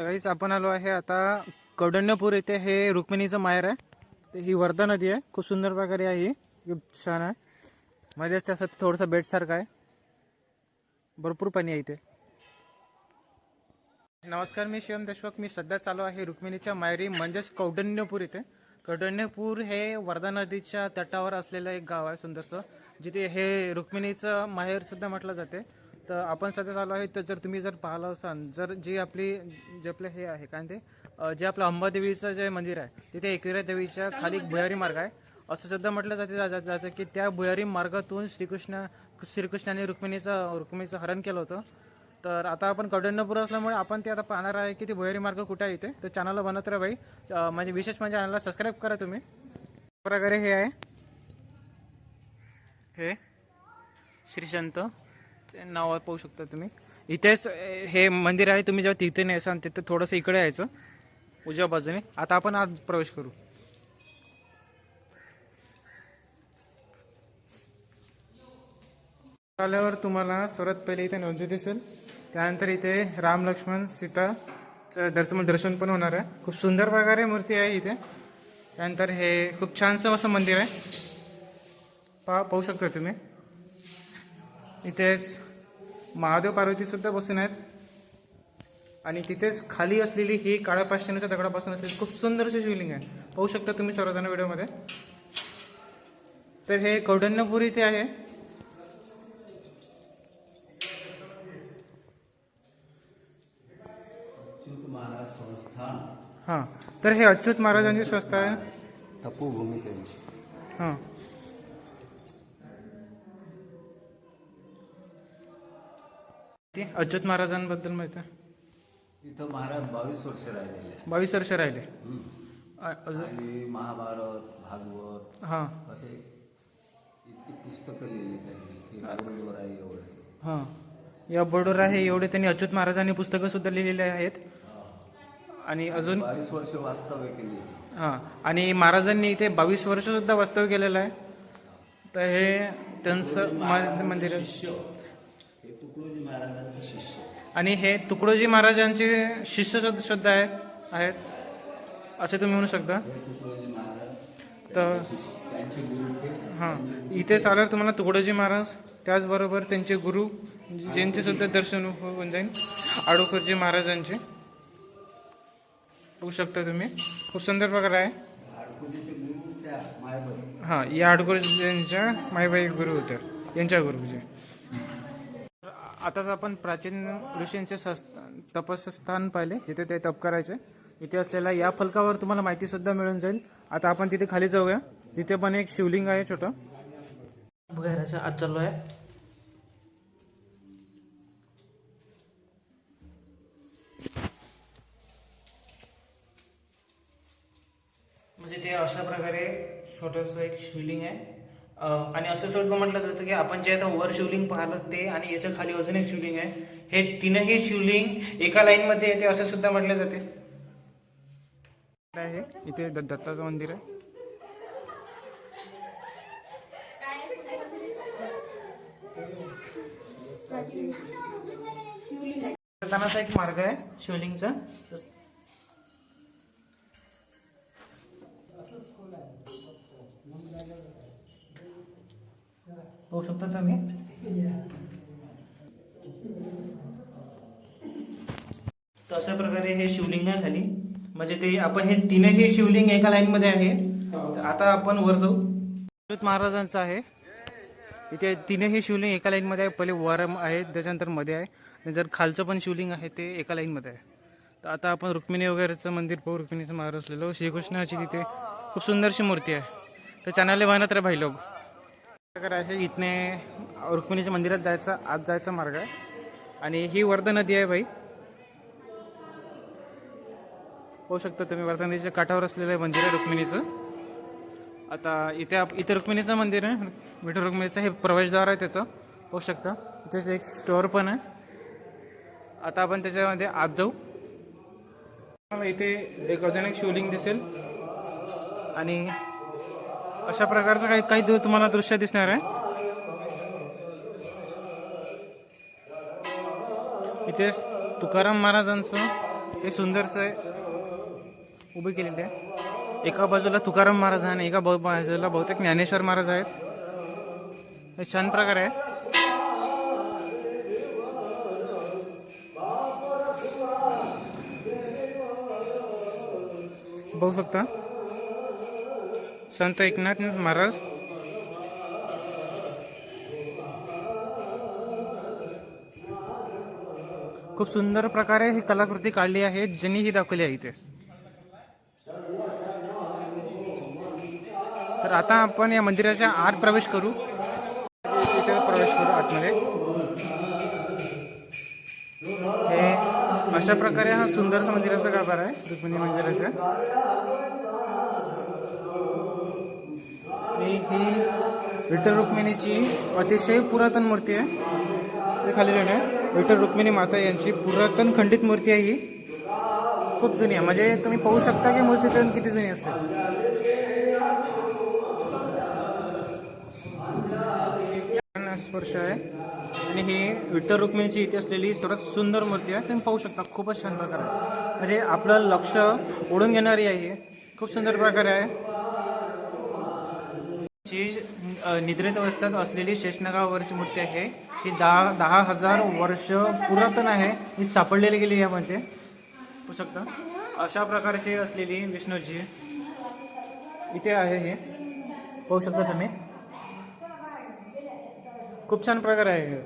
तर काहीच आपण आलो आहे आता कौडण्यपूर येथे हे रुक्मिणीचं माहेर आहे. तर ही वर्धा नदी आहे. खूप सुंदर प्रकारे आहे ही. खूप छान आहे. मध्येच त्यासाठी थोडंसं बेटसारखं आहे. भरपूर पाणी आहे इथे. नमस्कार मी शिवम देशमुख. मी सध्या चालू आहे रुक्मिणीच्या मायरी म्हणजेच कौडण्यपूर इथे. कौडण्यपूर हे वर्धा नदीच्या तटावर असलेलं एक गाव आहे सुंदरसं जिथे हे रुक्मिणीचं माहेर सुद्धा म्हटलं जाते. तर आपण सध्या चालू आहे तर जर तुम्ही जर पाहिलं असाल जर जी आपली जे आपलं हे आहे काय ते जे आपलं अंबादेवीचं जे मंदिर आहे तिथे एकविरा देवीच्या खाली एक भुयारी मार्ग आहे. असं सुद्धा म्हटलं जाते जातं की त्या भुयारी मार्गातून श्रीकृष्ण श्रीकृष्णाने रुक्मिणीचं रुक्मिणीचं हरण केलं होतं. तर आता आपण कौंडण्यपूर असल्यामुळे आपण ते आता पाहणार आहे की ती भुयारी मार्ग कुठे आहे इथे. तर चॅनलला बनत राहा अं, म्हणजे विशेष म्हणजे चॅनलला सबस्क्राईब करा तुम्ही. प्रकारे हे आहे. हे श्रीशंत. ते नाव पाहू शकता तुम्ही. इथेच हे मंदिर आहे तुम्ही जेव्हा तिथे नाही असाल तिथे थोडंसं इकडे यायचं उजव्या बाजूने. आता आपण आज प्रवेश करू. आल्यावर तुम्हाला सर्वात पहिले इथे नोंदी दिसेल. त्यानंतर इथे राम लक्ष्मण सीता दर्शन म्हणजे दर्शन पण होणार आहे. खूप सुंदर प्रकारे मूर्ती आहे इथे. त्यानंतर हे खूप छानसं असं मंदिर आहे. पा पाहू शकता तुम्ही. इथेच महादेव पार्वती सुद्धा बसून आहेत. आणि तिथेच खाली असलेली ही काळ्या पाषाणाच्या दगडापासून असलेली खूप सुंदर अशी शिवलिंग आहे. पाहू शकता तुम्ही सर्वजण व्हिडिओमध्ये. तर हे कौंडण्यपूर इथे आहे. हां. तर हे अच्युत महाराजांची संस्था आहे. तपोभूमी त्यांची. हां. ती अच्युत महाराजांबद्दल माहिती आहे? तिथं महाराज बावीस वर्ष राहिलेले आहे. बावीस वर्ष राहिले. अ- अजून? आणि महाभारत भागवत हां. असे इतकी पुस्तकं लिहिली त्यांनी की राघवेंद्र आहे एवढे. हां. या बोर्डवर आहे एवढे त्यांनी अच्युत महाराजांनी पुस्तकं सुद्धा लिहिलेली आहेत. आणि अजून? बावीस वर्ष वास्तव्य केली. हां. आणि महाराजांनी इथे बावीस वर्ष सुद्धा वास्तव्य केलेलं आहे. तर हे त्यांचं मा- मंदिर शिष्य हे तुकडोजी महाराजांचे शिष्य आणि हे तुकडोजी महाराजांचे शिष्य सुद्धा- आहेत आहेत. असे तुम्ही म्हणू शकता. तर हां इथे चालेल तुम्हाला तुकडोजी महाराज. त्याचबरोबर त्यांचे गुरु ज्यांचे सुद्धा दर्शन हो- होऊन जाईल. आडोकरजी महाराजांचे. होऊ शकता तुम्ही. खूप सुंदर प्रकार आहे. हां या आडकोरजींच्या माईबाई गुरु होत्या. यांच्या गुरुजी. आताच आपण प्राचीन ऋषींचे सस् तपस्थान पाहिले जिथे ते तप करायचे. इथे असलेल्या या फलकावर तुम्हाला माहिती सुद्धा मिळून जाईल. आता आपण तिथे खाली जाऊया. तिथे पण एक शिवलिंग आहे छोटं. भुयाराच्या आत चालू आहे. म्हणजे ते अशा प्रकारे छोटंसं एक शिवलिंग आहे. आणि असं सुद्धा म्हटलं जातं की आपण जे आता वर शिवलिंग पाहिलं ते आणि याच्या खाली अजून एक शिवलिंग आहे. हे तीनही शिवलिंग एका लाईन मध्ये येते असं सुद्धा म्हटलं जाते. आहे? इथे द- दत्ताचं मंदिर आहे. जातानाचा एक मार्ग आहे शिवलिंगचा. बघू शकता तुम्ही. तर अशा प्रकारे हे शिवलिंग आहे खाली. म्हणजे ते आपण हे तीनही शिवलिंग एका लाईन मध्ये आहे. तर आता आपण वर जाऊ. महाराजांचं आहे. इथे तीनही शिवलिंग एका लाईन मध्ये आहे. पहिले वर आहे त्याच्यानंतरमध्ये आहे. जर खालचं पण शिवलिंग आहे ते एका लाईन मध्ये आहे. तर आता आपण रुक्मिणी वगैरेचं मंदिर पाहू. रुक्मिणीचं महाराज असलेलं श्रीकृष्णाची तिथे खूप सुंदरशी मूर्ती आहे. तर चॅनलला बनत रे भाई लोक. करायचं इथने रुक्मिणीच्या मंदिरात जायचा आत जायचा मार्ग आहे. आणि ही वर्धा नदी आहे बाई होऊ शकता तुम्ही वर्धा नदीच्या काठावर असलेलं आहे मंदिर आहे रुक्मिणीचं. आता इथे आप इथे रुक्मिणीचं मंदिर आहे. विठ्ठल रुक्मिणीचं हे प्रवेशद्वार आहे त्याचं. होऊ शकता. इथेच एक स्टोअर पण आहे. आता आपण त्याच्यामध्ये आत जाऊ. मला इथे एक अजून एक शिवलिंग दिसेल. आणि अशा प्रकारचं काही काही तुम्हाला दृश्य दिसणार आहे. इथेच तुकाराम महाराजांचं हे सुंदरसं उभी केलेली आहे. एका बाजूला तुकाराम महाराज आहे आणि एका बाजूला बहुतेक ज्ञानेश्वर महाराज आहेत. हे छान प्रकार आहे. बघू शकता. संत एकनाथ महाराज खूप सुंदर प्रकारे ही कलाकृती काढली आहे ज्यांनी ही दाखवली आहे इथे. तर आता आपण या मंदिराच्या आत प्रवेश करू. इथे प्रवेश करू आतमध्ये. हे अशा प्रकारे हा सुंदरसा मंदिराचा गाभार आहे रुक्मिणी मंदिराचा. ही ही विठ्ठल रुक्मिणीची अतिशय पुरातन मूर्ती आहे. ते खाली लिहिलं आहे विठ्ठल रुक्मिणी माता यांची पुरातन खंडित मूर्ती आहे ही. खूप जुनी आहे. म्हणजे तुम्ही पाहू शकता की मूर्ती तर किती जुनी असेल. स्पर्श आहे. आणि ही विठ्ठल रुक्मिणीची इथे असलेली सर्वात सुंदर मूर्ती आहे. तुम्ही पाहू शकता खूपच छान प्रकारे. आहे म्हणजे आपलं लक्ष ओढून घेणारी आहे ही. खूप सुंदर प्रकारे आहे. जी निद्रेत अवस्थेत असलेली शेषनागावरची मूर्ती आहे. ही दहा दहा हजार वर्ष पुरातन आहे. ही सापडलेली गेली यामध्ये. पाहू शकता? अशा प्रकारची असलेली विष्णूजी इथे आहे हे. पाहू शकता तुम्ही? खूप छान प्रकार आहे हे.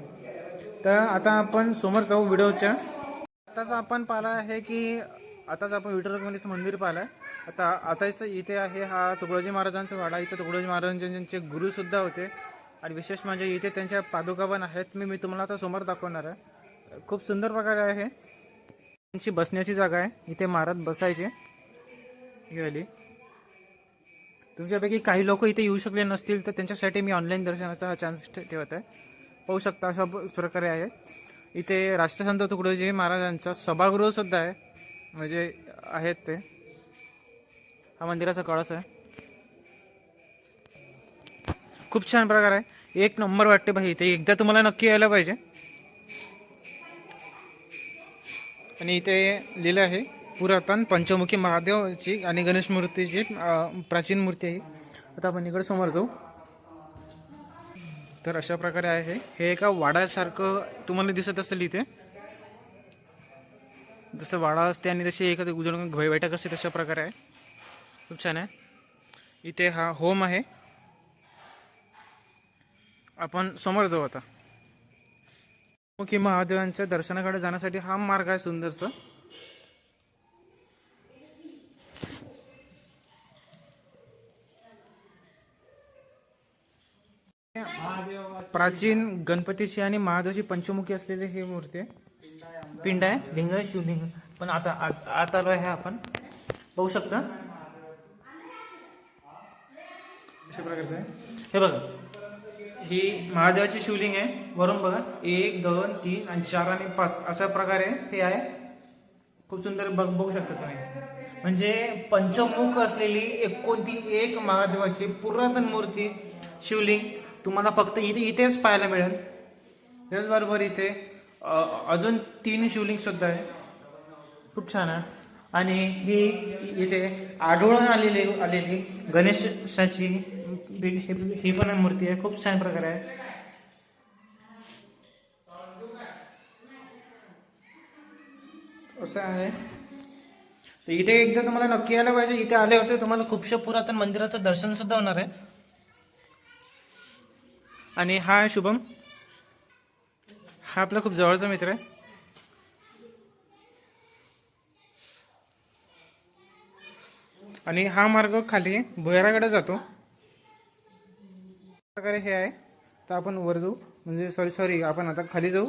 तर आता आपण समोर जाऊ व्हिडिओच्या. आताच आपण पाहिला आहे की आताच आपण विठ्ठल रुक्मिणीचं मंदिर पाहिलं आहे. आता आता इथे आहे हा तुकडोजी महाराजांचा वाडा. इथे तुकडोजी महाराजांचे गुरुसुद्धा होते. आणि विशेष म्हणजे इथे त्यांच्या पादुका पण आहेत. मी मी तुम्हाला आता समोर दाखवणार आहे. खूप सुंदर प्रकारे आहे. त्यांची बसण्याची जागा आहे. इथे महाराज बसायचे. ही तुमच्यापैकी काही लोक इथे येऊ शकले नसतील तर त्यांच्यासाठी मी ऑनलाईन दर्शनाचा हा चान्स ठेवत आहे. पाहू शकता अशा प्रकारे आहे. इथे राष्ट्रसंत तुकडोजी महाराजांचा सभागृहसुद्धा आहे. म्हणजे आहेत ते. हा मंदिराचा कळस आहे. खूप छान प्रकार आहे. एक नंबर वाटते भाई इथे. एकदा तुम्हाला नक्की यायला पाहिजे. आणि इथे लिहिलं आहे पुरातन पंचमुखी महादेवची आणि गणेश मूर्तीची प्राचीन मूर्ती आहे आता आपण इकडे समोर जाऊ. तर अशा प्रकारे आहे. हे एका वाडासारखं तुम्हाला दिसत असेल इथे. जसं वाडा असते आणि तशी एखादी उजळ बैठक असते तशा प्रकारे आहे. खूप छान आहे. इथे हा होम आहे. आपण समोर जाऊ आता. मुखी महादेवांच्या दर्शनाकडे जाण्यासाठी हा मार्ग आहे सुंदरचा. प्राचीन गणपतीची आणि महादेवची पंचमुखी असलेली ही मूर्ती आहे. पिंड आहे लिंग आहे शिवलिंग पण आता आत आत आलो आहे आपण. पाहू शकता. अशा प्रकारचं आहे. हे बघा. ही महादेवाची शिवलिंग आहे. वरून बघा. एक दोन तीन आणि चार आणि पाच. अशा प्रकारे हे आहे. खूप सुंदर बघ बघू शकता तुम्ही. म्हणजे पंचमुख असलेली एकोणती एक महादेवाची पुरातन मूर्ती शिवलिंग तुम्हाला फक्त इथे इथेच पाहायला मिळेल. त्याचबरोबर इथे अजून तीन शिवलिंग सुद्धा आहे. खूप छान आहे. आणि ही इथे आढळून आलेली आलेली गणेशाची बी- हे- ही पण मूर्ती आहे. खूप छान प्रकारे आहे. असं आहे. तर इथे एकदा तुम्हाला नक्की यायला पाहिजे. इथे आले होते तुम्हाला खूपशा पुरातन मंदिराचं दर्शन सुद्धा होणार आहे. आणि हा आहे शुभम. हा आपला खूप जवळचा मित्र आहे. आणि हा मार्ग खाली भुयाराकडे जातो. प्रकारे हे आहे. तर आपण वर जाऊ. म्हणजे सॉरी सॉरी आपण आता खाली जाऊ.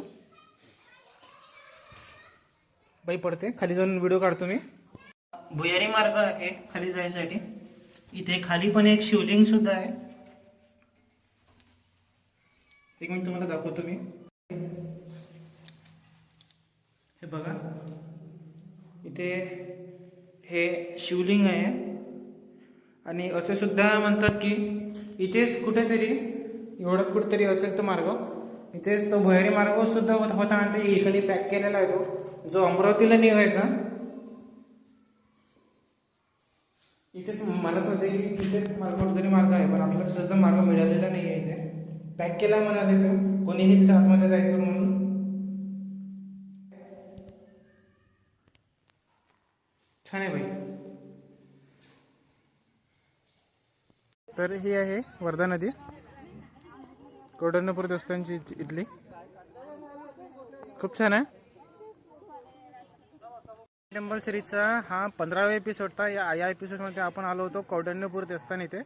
बाई पडते. खाली जाऊन व्हिडिओ काढतो मी. भुयारी मार्ग आहे खाली जायसाठी. इथे खाली पण एक शिवलिंग सुद्धा आहे. एक मिनिट तुम्हाला दाखवतो मी. हे बघा. इथे हे शिवलिंग आहे. आणि असे सुद्धा म्हणतात की इथेच कुठेतरी एवढं कुठेतरी असेल तो मार्ग. इथेच तो भुयारी मार्ग सुद्धा होता आणि ते इकडे पॅक केलेला आहे तो. जो अमरावतीला निघायचा. इथेच म्हणत होते की इथेच मार्ग कुठेतरी मार्ग आहे पण आपल्याला सुद्धा मार्ग मिळालेला नाही आहे इथे. पॅक केला म्हणाले तर कोणीही तिच्या आतमध्ये जायचं म्हणून. छान आहे भाई तर ही आहे वर्धा नदी. कौडण्यपूर दोस्तांची इडली खूप छान आहे. टेम्पल सिरीजचा हा पंधरावा एपिसोड या या एपिसोडमध्ये आपण आलो होतो कौडण्यपूर देवस्थान इथे.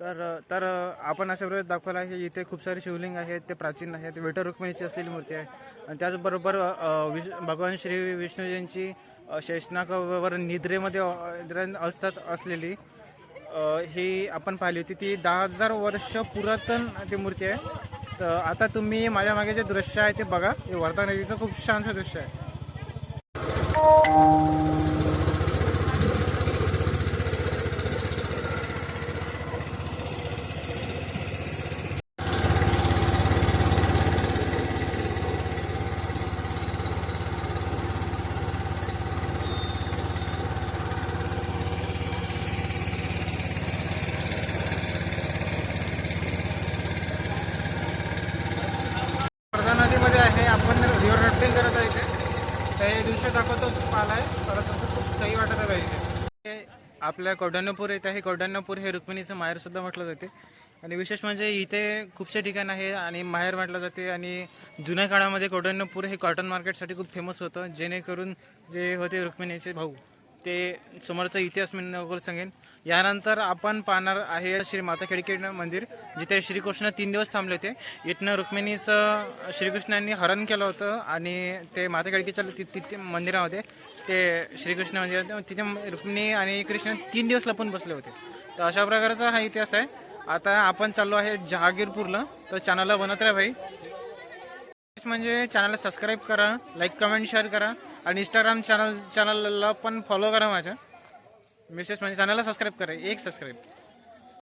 तर तर आपण अशा प्रकारे दाखवला आहे इथे खूप सारे शिवलिंग आहेत ते प्राचीन आहेत विठ रुक्मिणीची असलेली मूर्ती आहे. आणि त्याचबरोबर विश भगवान श्री विष्णूजींची अ, निद्रेमध्ये असतात असलेली ही आपण पाहिली होती ती दहा हजार वर्ष पुरातन ती मूर्ती आहे. तर आता तुम्ही माझ्या मागे जे दृश्य आहे ते बघा. हे वर्धा नदीचं खूप छानसं दृश्य आहे वर्धा नदीमध्ये आहे आपण रिव्हर राफ्टिंग करत आहे इथे ते दृश्य दाखवतो पालाय तर तसं खूप सही वाटत आहे इथे हे आपल्या कौंडण्यपूर येथे आहे. कौंडण्यपूर हे रुक्मिणीचं माहेर सुद्धा म्हटलं जाते. आणि विशेष म्हणजे इथे खूपसे ठिकाण आहे आणि माहेर म्हटलं जाते. आणि जुन्या काळामध्ये कौंडण्यपूर हे कॉटन मार्केटसाठी खूप फेमस होतं. जेणेकरून जे होते रुक्मिणीचे भाऊ. ते समोरचा इतिहास मी नगर सांगेन. यानंतर आपण पाहणार आहे श्री माता खेडकेड मंदिर जिथे श्रीकृष्ण तीन दिवस थांबले होते. इथनं रुक्मिणीचं श्रीकृष्णांनी हरण केलं होतं आणि ते माता खेडकेच्या तिथे मंदिरामध्ये ते श्रीकृष्ण मंदिर तिथे रुक्मिणी आणि कृष्ण तीन दिवस लपून बसले होते. तर अशा प्रकारचा हा इतिहास आहे. आता आपण चाललो आहे जहागीरपूरला. तर चॅनलला बनत राहा भाई. म्हणजे चॅनलला सबस्क्राईब करा लाईक कमेंट शेअर करा. आणि इंस्टाग्राम चॅनल चॅनलला पण फॉलो करा माझ्या. मेसेज म्हणजे चॅनलला सबस्क्राईब करा. एक सबस्क्राईब